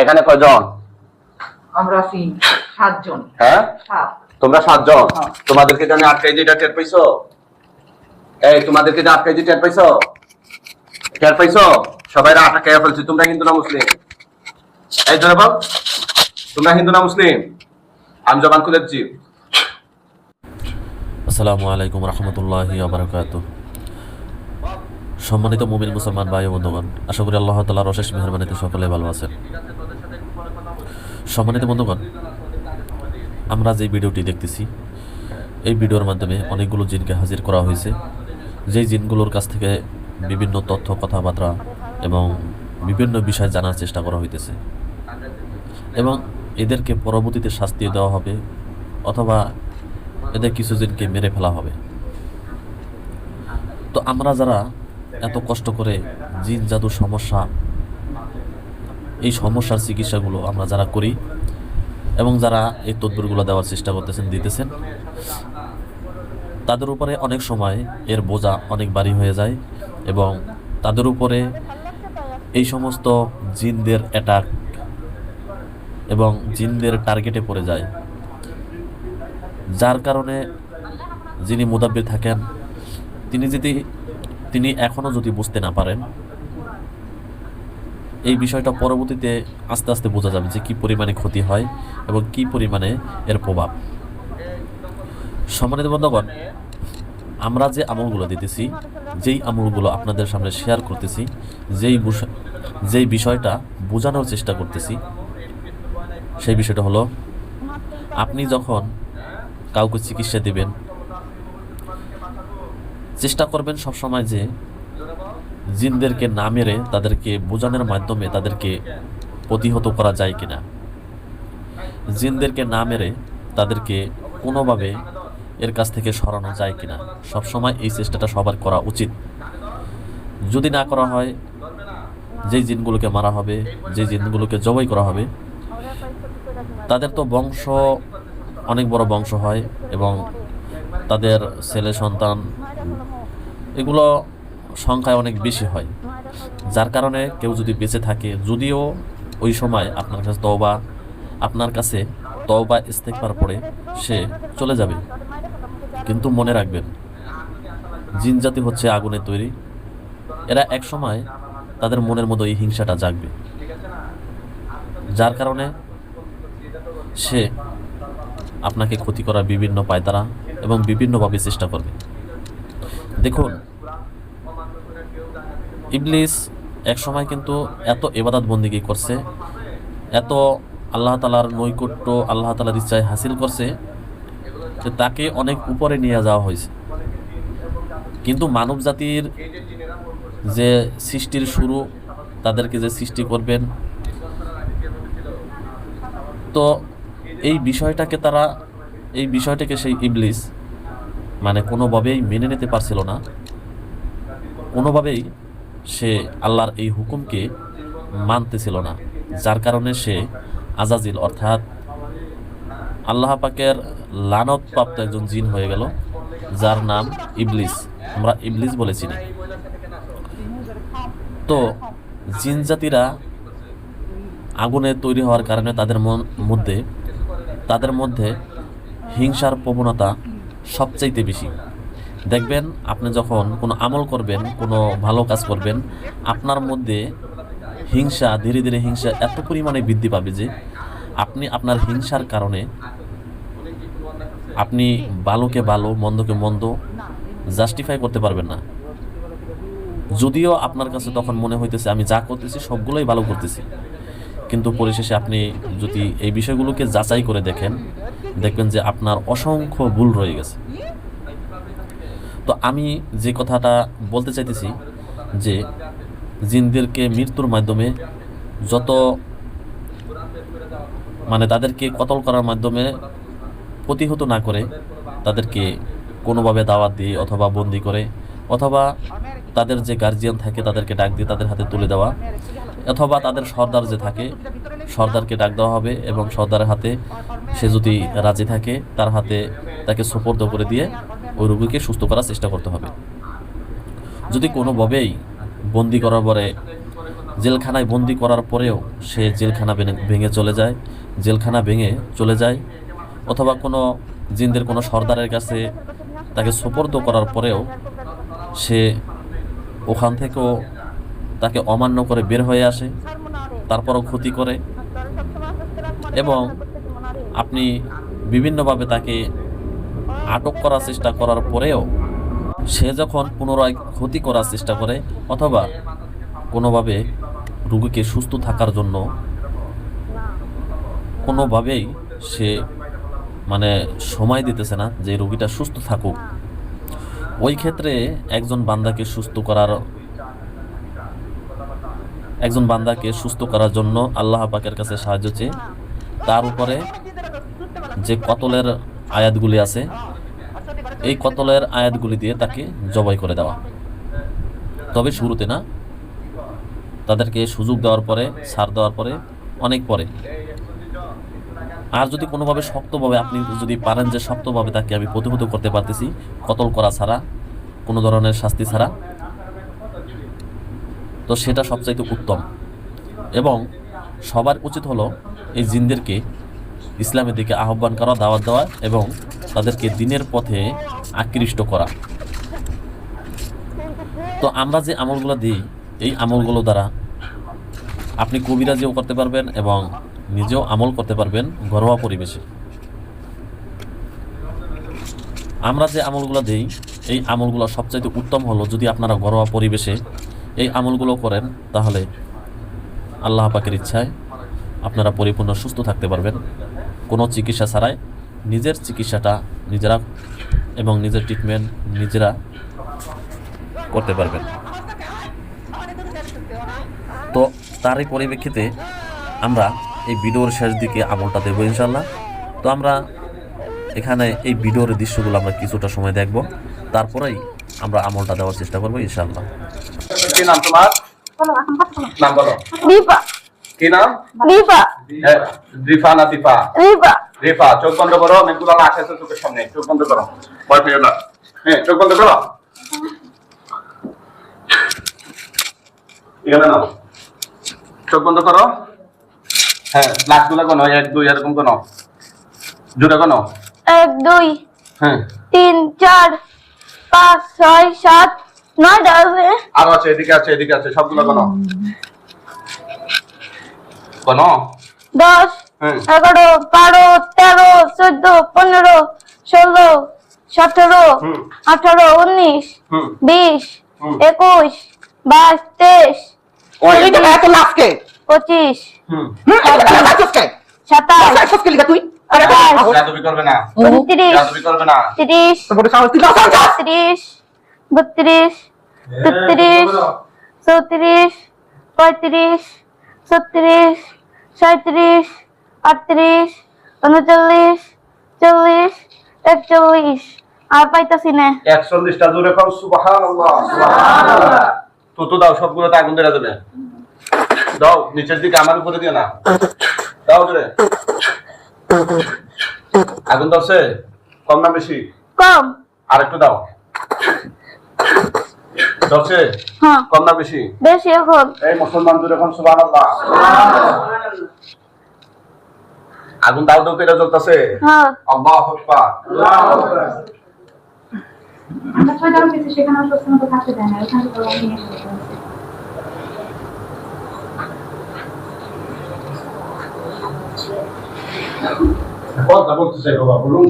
এখানে কয়জন? আমরা আছি সাতজন। হ্যাঁ? সাত। তোমরা সাতজন? হ্যাঁ। তোমাদেরকে যে আমি আটকাই যেটা টের পাইছো? এই তোমাদেরকে যে আটকাই যে টের পাইছো? টের পাইছো? সবাই আটকা ফেলছি। তোমরা হিন্দু না মুসলিম? এই জোরে বল তোমরা হিন্দু না মুসলিম? আমি জবান খুলে দিচ্ছি। আসসালামু আলাইকুম রহমতুল্লাহি আবরকাত সম্মানিত মুমিন মুসলমান ভাই বন্ধুগণ, আশা করি আল্লাহ তালার অশেষ মেহরবানিতে সকলে ভালো আছেন। সম্মানিত বন্ধুগণ, আমরা যে ভিডিওটি দেখতেছি, এই ভিডিওর মাধ্যমে অনেকগুলো জিনকে হাজির করা হয়েছে। যেই জিনগুলোর কাছ থেকে বিভিন্ন তথ্য, কথাবার্তা এবং বিভিন্ন বিষয় জানার চেষ্টা করা হইতেছে। এবং এদেরকে পরবর্তীতে শাস্তি দেওয়া হবে অথবা এদের কিছু জিনকে মেরে ফেলা হবে। তো আমরা যারা এত কষ্ট করে জিন জাদুর সমস্যা, এই সমস্যার চিকিৎসাগুলো আমরা যারা করি এবং যারা এই তদবিরগুলো দেওয়ার চেষ্টা করতেছেন, দিতেছেন, তাদের উপরে অনেক সময় এর বোঝা অনেক বাড়ি হয়ে যায় এবং তাদের উপরে এই সমস্ত জিনদের অ্যাটাক এবং জিনদের টার্গেটে পড়ে যায়। যার কারণে যিনি মুদাব্বির থাকেন, তিনি যদি তিনি এখনও যদি বুঝতে না পারেন, এই বিষয়টা পরবর্তীতে আস্তে আস্তে বোঝা যাবে যে কী পরিমাণে ক্ষতি হয় এবং কী পরিমাণে এর প্রভাব। সম্মানিত বন্ধুগণ, আমরা যে আমলগুলো দিতেছি, যেই আমলগুলো আপনাদের সামনে শেয়ার করতেছি, যেই যেই বিষয়টা বোঝানোর চেষ্টা করতেছি, সেই বিষয়টা হলো, আপনি যখন কাউকে চিকিৎসা দিবেন চেষ্টা করবেন সবসময় যে জিনদেরকে না মেরে তাদেরকে বোঝানোর মাধ্যমে তাদেরকে প্রতিহত করা যায় কিনা। জিনদেরকে না মেরে তাদেরকে কোনোভাবে এর কাছ থেকে সরানো যায় কি কিনা, সবসময় এই চেষ্টাটা সবার করা উচিত। যদি না করা হয়, যেই জিনগুলোকে মারা হবে যে জিনগুলোকে জবাই করা হবে, তাদের তো বংশ, অনেক বড় বংশ হয় এবং তাদের ছেলে, সন্তান, এগুলো সংখ্যায় অনেক বেশি হয়। যার কারণে কেউ যদি বেঁচে থাকে, যদিও ওই সময় আপনার কাছে তওবা, আপনার কাছে তওবা ইস্তেকবার পড়ে, সে চলে যাবে। কিন্তু মনে রাখবেন, জিন জাতি হচ্ছে আগুনের তৈরি। এরা এক সময় তাদের মনের মধ্যে এই হিংসাটা জাগবে। যার কারণে সে আপনাকে ক্ষতি করার বিভিন্ন পায়তারা এবং বিভিন্নভাবে চেষ্টা করবে। দেখুন, ইবলিস এক সময় কিন্তু এত এবাদাত বন্দিগি করছে, এত আল্লাহ তালার নৈকট্য, আল্লাহ তালার ইচ্ছায় হাসিল করছে, যে তাকে অনেক উপরে নিয়ে যাওয়া হয়েছে। কিন্তু মানব জাতির যে সৃষ্টির শুরু, তাদেরকে যে সৃষ্টি করবেন, তো এই বিষয়টাকে তারা এই বিষয়টাকে সেই ইবলিস মানে কোনোভাবেই মেনে নিতে পারছিল না। কোনোভাবেই সে আল্লাহর এই হুকুমকে মানতেছিল না, যার কারণে সে আজাজিল, অর্থাৎ আল্লাহ পাকের লানতপ্রাপ্ত একজন জিন হয়ে গেল, যার নাম ইবলিস। আমরা ইবলিস বলেছি তো জিন জাতিরা আগুনে তৈরি হওয়ার কারণে তাদের মধ্যে তাদের মধ্যে হিংসার প্রবণতা সবচাইতে বেশি। দেখবেন, আপনি যখন কোনো আমল করবেন, কোনো ভালো কাজ করবেন, আপনার মধ্যে হিংসা, ধীরে ধীরে হিংসা এত পরিমাণে বৃদ্ধি পাবে যে, আপনি আপনার হিংসার কারণে আপনি ভালোকে ভালো, মন্দকে মন্দ জাস্টিফাই করতে পারবেন না। যদিও আপনার কাছে তখন মনে হইতেছে, আমি যা করতেছি সবগুলোই ভালো করতেছি। কিন্তু পরিশেষে আপনি যদি এই বিষয়গুলোকে যাচাই করে দেখেন, দেখবেন যে আপনার অসংখ্য ভুল রয়ে গেছে। তো আমি যে কথাটা বলতে চাইতেছি, যে জিনদেরকে মৃত্যুর মাধ্যমে যত মানে তাদেরকে কতল করার মাধ্যমে প্রতিহত না করে, তাদেরকে কোনোভাবে দাওয়াত দিয়ে অথবা বন্দি করে, অথবা তাদের যে গার্জিয়ান থাকে তাদেরকে ডাক দিয়ে তাদের হাতে তুলে দেওয়া অথবা তাদের সর্দার যে থাকে, সর্দারকে ডাক দেওয়া হবে এবং সর্দারের হাতে সে যদি রাজি থাকে, তার হাতে তাকে সুপর্দ করে দিয়ে ওই রোগীকে সুস্থ করার চেষ্টা করতে হবে। যদি কোনোভাবেই বন্দি করার পরে, জেলখানায় বন্দি করার পরেও সে জেলখানা ভেঙে- চলে যায়, জেলখানা ভেঙে চলে যায়, অথবা কোনো জিনদের কোনো সর্দারের কাছে তাকে সোপর্দ করার পরেও সে ওখান থেকেও তাকে অমান্য করে বের হয়ে আসে, তারপরও ক্ষতি করে। এবং আপনি বিভিন্নভাবে তাকে আটক করার চেষ্টা করার পরেও সে যখন পুনরায় ক্ষতি করার চেষ্টা করে অথবা কোনোভাবে রুগীকে সুস্থ থাকার জন্য কোনোভাবেই সে মানে সময় দিতেছে না যে রুগীটা সুস্থ থাকুক। ওই ক্ষেত্রে একজন বান্দাকে সুস্থ করার একজন বান্দাকে সুস্থ করার জন্য আল্লাহ পাকের কাছে সাহায্য চেয়ে তার উপরে যে কতলের আয়াতগুলি আছে, এই কতলের আয়াতগুলি দিয়ে তাকে জবাই করে দেওয়া। তবে শুরুতে না, তাদেরকে সুযোগ দেওয়ার পরে, ছাড় দেওয়ার পরে, অনেক পরে। আর যদি কোনোভাবে শক্তভাবে আপনি যদি পারেন যে শক্তভাবে তাকে আমি প্রতিহত করতে পারতেছি, কতল করা ছাড়া, কোনো ধরনের শাস্তি ছাড়া তো সেটা সবচাইতে উত্তম। এবং সবার উচিত হলো এই জিনদেরকে ইসলামের দিকে আহ্বান করা, দাওয়াত দেওয়া এবং তাদেরকে দিনের পথে আকৃষ্ট করা। তো আমরা যে আমলগুলো দিই, এই আমলগুলো দ্বারা আপনি কবিরাজিও করতে পারবেন এবং নিজেও আমল করতে পারবেন ঘরোয়া পরিবেশে। আমরা যে আমলগুলো দিই, এই আমলগুলো সবচাইতে উত্তম হলো যদি আপনারা ঘরোয়া পরিবেশে এই আমলগুলো করেন, তাহলে আল্লাহ পাকের ইচ্ছায় আপনারা পরিপূর্ণ সুস্থ থাকতে পারবেন। কোনো চিকিৎসা ছাড়াই নিজের চিকিৎসাটা নিজেরা এবং নিজের ট্রিটমেন্ট নিজেরা করতে পারবেন। তো তারই পরিপ্রেক্ষিতে আমরা এই ভিডিওর শেষ দিকে আমলটা দেবো ইনশাল্লাহ তো আমরা এখানে এই ভিডিওর দৃশ্যগুলো আমরা কিছুটা সময় দেখব। তারপরেই আমরা আমলটা দেওয়ার চেষ্টা করব ইনশাল্লাহ কি নাম তোমার? নাম বলো। রিপা কি নাম? রিপা হ্যাঁ, রিফা না দীপা? রিপা রেফা চোখ বন্ধ করো অনেকগুলো লাশ আছে চোখের সামনে চোখ বন্ধ করো। ভয় পেও না। হ্যাঁ চোখ বন্ধ করো। এখানে নাও। চোখ বন্ধ করো। হ্যাঁ লাশগুলো কোনো এক দুই এরকম কোনো। জোরে কোনো। এক দুই হ্যাঁ। তিন চার পাঁচ ছয় সাত নয়টা আছে আরও আছে এদিকে আছে এদিকে আছে সবগুলো কোনো কোনো দশ এগারো বারো তেরো চোদ্দ পনেরো ষোলো সতেরো আঠারো উনিশ বিশ একুশ বাইশ তেইশ পঁচিশ সাতাশ তুই? বত্রিশ তেত্রিশ চৌত্রিশ পঁয়ত্রিশ ছত্রিশ সাঁত্রিশ আটত্রিশ উনচল্লিশ চল্লিশ একচল্লিশ। আর পাইতাছি না। একচল্লিশটা জোরে কম সুবাহান তো তো দাও সবগুলোতে আগুন ধরে দেবে দাও নিচের দিকে আমার উপরে দিয়ে না। দাও জোরে আগুন ধরছে? কম না বেশি? কম। আর একটু দাও। ধরছে হ্যাঁ। কম না বেশি? বেশি এখন। এই মুসলমান জোরে কম সুবাহ আগুন দাও দাও করে জ্বলতেছে? হ্যাঁ। আল্লাহ আকবার। বাবা বলুন।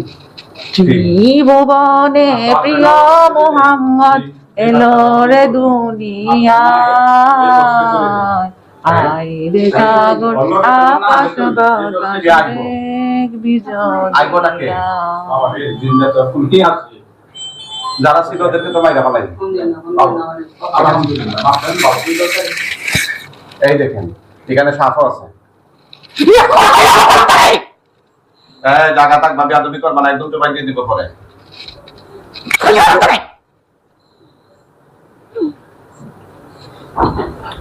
ত্রিভুবনে প্রিয় মোহাম্মদ। এলো রে দুনিয়া। সাগর আকাশ যারা ছিল ওদেরকে তো মাইরা ফেলাই এই দেখেন এখানে সাপও আছে। এই জায়গা থাক ভাবি আদবি করবা না একদম তো বাইকে দিব পরে।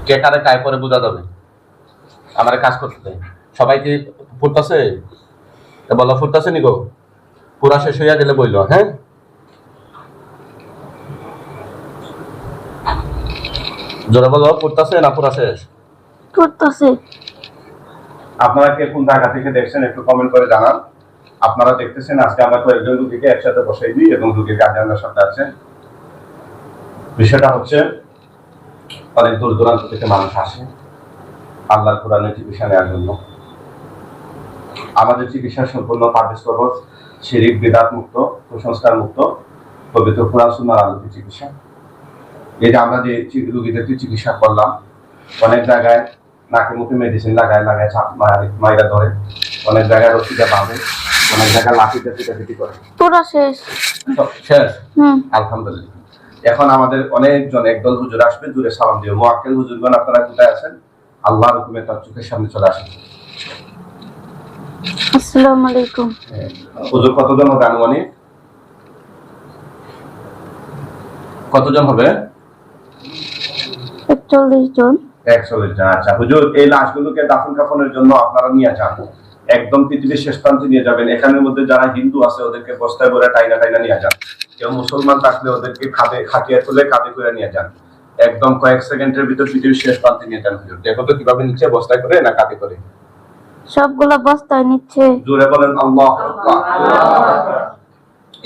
কে কারে কায় পরে বোঝা যাবে। আমার কাজ করতে দেয়। সবাই কি ফুটতাছে? বলো ফুটতাছে নি গো? পুরা শেষ হইয়া গেলে বইল হ্যাঁ? জোরে বলো ফুটতাছে না পুরা শেষ? করতেছে আপনারা কে কোন জায়গা থেকে দেখছেন একটু কমেন্ট করে জানান। আপনারা দেখতেছেন আজকে আমরা কয়েকজন রুগীকে একসাথে বসাই দিই এবং রুগীর গার্জিয়ানরা সাথে আছেন। বিষয়টা হচ্ছে অনেক দূর দূরান্ত থেকে মানুষ আসে। আল্লাহর কোরআনের চিকিৎসা নেওয়ার জন্য। আমাদের চিকিৎসা সম্পূর্ণ পারভেজ কবচ শিরিক বিদাত মুক্ত কুসংস্কার মুক্ত পবিত্র কোরআন সুন্নার আলোকে চিকিৎসা। এই যে আমরা যে রুগীদেরকে চিকিৎসা করলাম অনেক জায়গায় নাকে মুখে মেডিসিন লাগায় লাগায় চাপ মাইরা ধরে। অনেক জায়গায় রসিদা বাঁধে অনেক জায়গায় লাঠিতে পিটাপিটি করে। পুরা শেষ। শেষ? হুম। আলহামদুলিল্লাহ। এখন আমাদের অনেকজন একদল হুজুর আসবে দূরে সালাম দিও। মোয়াক্কেল হুজুরগণ আপনারা কোথায় আছেন? আল্লাহর হুকুমে তার চোখের সামনে চলে আসেন। আসসালামু আলাইকুম। হুজুর কতজন হবে আনুমানিক? কতজন হবে? একচল্লিশ জন। একচল্লিশ জন আচ্ছা। হুজুর এই লাশগুলোকে দাফন কাফনের জন্য আপনারা নিয়ে যান। একদম পৃথিবীর শেষ প্রান্তে নিয়ে যাবেন। এখানের মধ্যে যারা হিন্দু আছে ওদেরকে বস্তায় ভরে টাইনা টাইনা নিয়ে যান। কেউ মুসলমান থাকলে ওদেরকে খাদে খাটিয়ে তুলে কাঁধে করে নিয়ে যান। একদম কয়েক সেকেন্ডের ভিতর পৃথিবীর শেষ প্রান্তে নিয়ে যান হুজুর। দেখো তো কীভাবে নিচ্ছে বস্তায় করে না কাঁধে করে? সবগুলা বস্তায় নিচ্ছে। জোরে বলেন আল্লাহ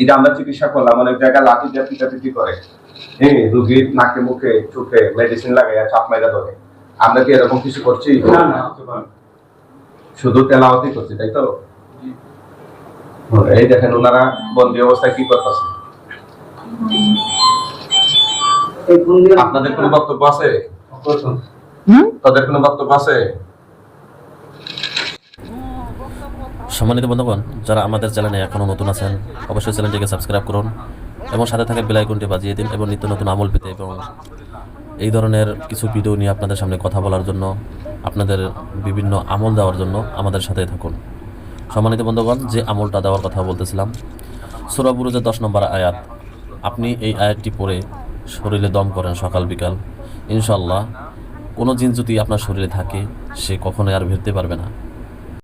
এটা আমরা চিকিৎসা করলাম অনেক জায়গায় লাঠি দিয়ে পিটাপিটি করে। হ্যাঁ রুগীর নাকে মুখে চোখে মেডিসিন লাগাইয়া চাপ মাইরা ধরে। আমরা কি এরকম কিছু করছি? শুধু তেলাওয়াতি করছি তাই তো? এই দেখেন ওনারা বন্দি অবস্থায় কি করতেছে? আপনাদের কোনো বক্তব্য আছে? তাদের কোনো বক্তব্য আছে? সম্মানিত বন্ধুগণ যারা আমাদের চ্যানেলে এখনও নতুন আছেন অবশ্যই চ্যানেলটিকে সাবস্ক্রাইব করুন এবং সাথে থাকা বেল আইকনটি বাজিয়ে দিন এবং নিত্য নতুন আমল পেতে এবং এই ধরনের কিছু ভিডিও নিয়ে আপনাদের সামনে কথা বলার জন্য আপনাদের বিভিন্ন আমল দেওয়ার জন্য আমাদের সাথে থাকুন। সম্মানিত বন্ধুগণ যে আমলটা দেওয়ার কথা বলতেছিলাম সুরা বুরুজের দশ নম্বর আয়াত আপনি এই আয়াতটি পড়ে শরীরে দম করেন সকাল, বিকাল। ইনশাল্লাহ কোনো জিন যদি আপনার শরীরে থাকে, সে কখনোই আর ভিড়তে পারবে না।